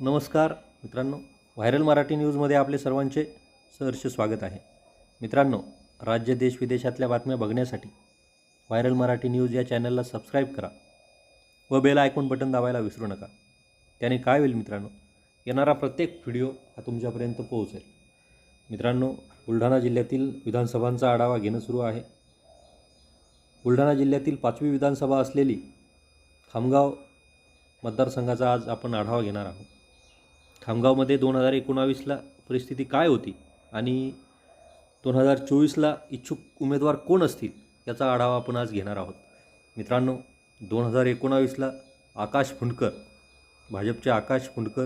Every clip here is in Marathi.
नमस्कार मित्रांनो. व्हायरल मराठी न्यूजमध्ये आपले सर्वांचे सहर्ष स्वागत आहे. मित्रांनो राज्य देश विदेशातल्या बातम्या बघण्यासाठी व्हायरल मराठी न्यूज या चॅनलला सबस्क्राईब करा व बेल आयकॉन बटन दाबायला विसरू नका. त्याने काय होईल मित्रांनो येणारा प्रत्येक व्हिडिओ हा तुमच्यापर्यंत पोहोचेल. मित्रांनो बुलढाणा जिल्ह्यातील विधानसभांचा आढावा घेणं सुरू आहे. बुलढाणा जिल्ह्यातील पाचवी विधानसभा असलेली खामगाव मतदारसंघाचा आज आपण आढावा घेणार आहोत. खामगावमध्ये दोन हजार एकोणावीसला परिस्थिती काय होती? आणि दोन हजार चोवीसला इच्छुक उमेदवार कोण असतील? याचा आढावा आपण आज घेणार आहोत. मित्रांनो दोन हजार एकोणावीसला आकाश फुंडकर भाजपचे आकाश फुंडकर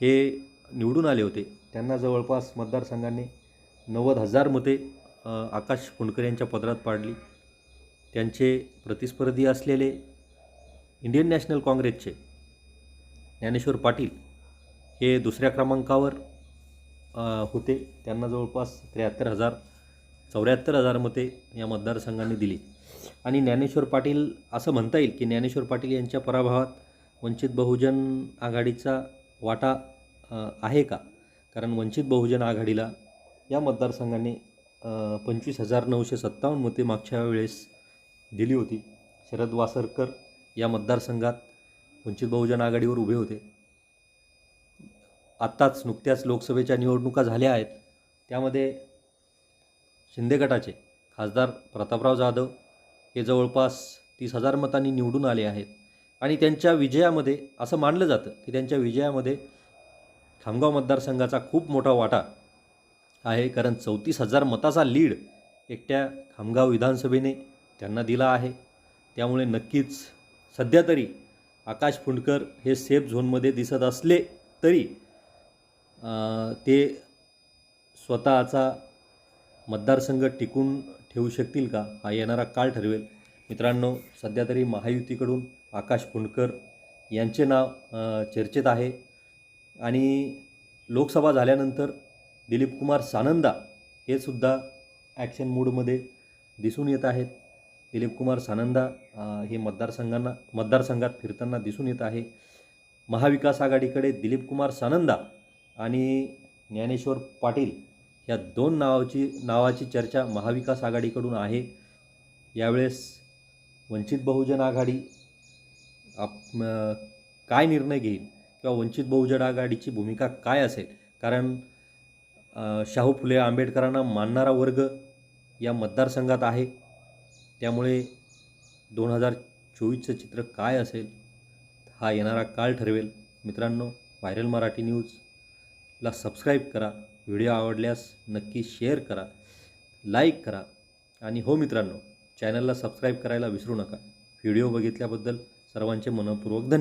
हे निवडून आले होते. त्यांना जवळपास मतदारसंघाने नव्वद हजार मते आकाश फुंडकर यांच्या पदरात पाडली. त्यांचे प्रतिस्पर्धी असलेले इंडियन नॅशनल काँग्रेसचे ज्ञानेश्वर पाटील हे दुसऱ्या क्रमांकावर होते. त्यांना जवळपास त्र्याहत्तर हजार चौऱ्याहत्तर हजार मते या मतदारसंघाने दिली. आणि ज्ञानेश्वर पाटील असं म्हणता येईल की ज्ञानेश्वर पाटील यांच्या पराभवात वंचित बहुजन आघाडीचा वाटा आहे का? कारण वंचित बहुजन आघाडीला या मतदारसंघाने पंचवीस हजार नऊशे सत्तावन्न मते मागच्या वेळेस दिली होती. शरद वासरकर या मतदारसंघात वंचित बहुजन आघाडीवर उभे होते. आत्ताच नुकत्याच लोकसभेच्या निवडणुका झाल्या आहेत. त्यामध्ये शिंदे गटाचे खासदार प्रतापराव जाधव हे जवळपास तीस हजार मतांनी निवडून आले आहेत. आणि त्यांच्या विजयामध्ये असं मानलं जातं की त्यांच्या विजयामध्ये खामगाव मतदारसंघाचा खूप मोठा वाटा आहे कारण चौतीस हजार मताचा लीड एकट्या खामगाव विधानसभेने त्यांना दिला आहे. त्यामुळे नक्कीच सध्या तरी आकाश फुंडकर हे सेफ झोनमध्ये दिसत असले तरी ते स्वतःचा मतदारसंघ टिकून ठेवू शकतील का? हा येणारा काळ ठरवेल. मित्रांनो सध्या तरी महायुतीकडून आकाश फुंडकर यांचे नाव चर्चेत आहे. आणि लोकसभा झाल्यानंतर दिलीप कुमार सानंदा हे सुद्धा ॲक्शन मूडमध्ये दिसून येत आहेत. दिलीप कुमार सानंदा हे मतदारसंघांना मतदारसंघात फिरताना दिसून येत आहे. महाविकास आघाडीकडे दिलीप कुमार सानंदा आणि ज्ञानेश्वर पाटील या दोन नावाची नावाची चर्चा महाविकास आघाडीकडून आहे. यावेळेस वंचित बहुजन आघाडी आप काय निर्णय घेईल किंवा वंचित बहुजन आघाडीची भूमिका काय असेल? कारण शाहू फुले आंबेडकरांना मानणारा वर्ग या मतदारसंघात आहे. त्यामुळे दोन हजार चोवीसचं चित्र काय असेल हा येणारा काळ ठरवेल. मित्रांनो व्हायरल मराठी न्यूज ला सबस्क्राईब करा. व्हिडिओ आवडल्यास नक्की शेअर करा. लाईक करा. आणि हो मित्रांनो चॅनलला सबस्क्राईब करायला विसरू नका. व्हिडिओ बघितल्याबद्दल सर्वांचे मनपूर्वक धन्यवाद.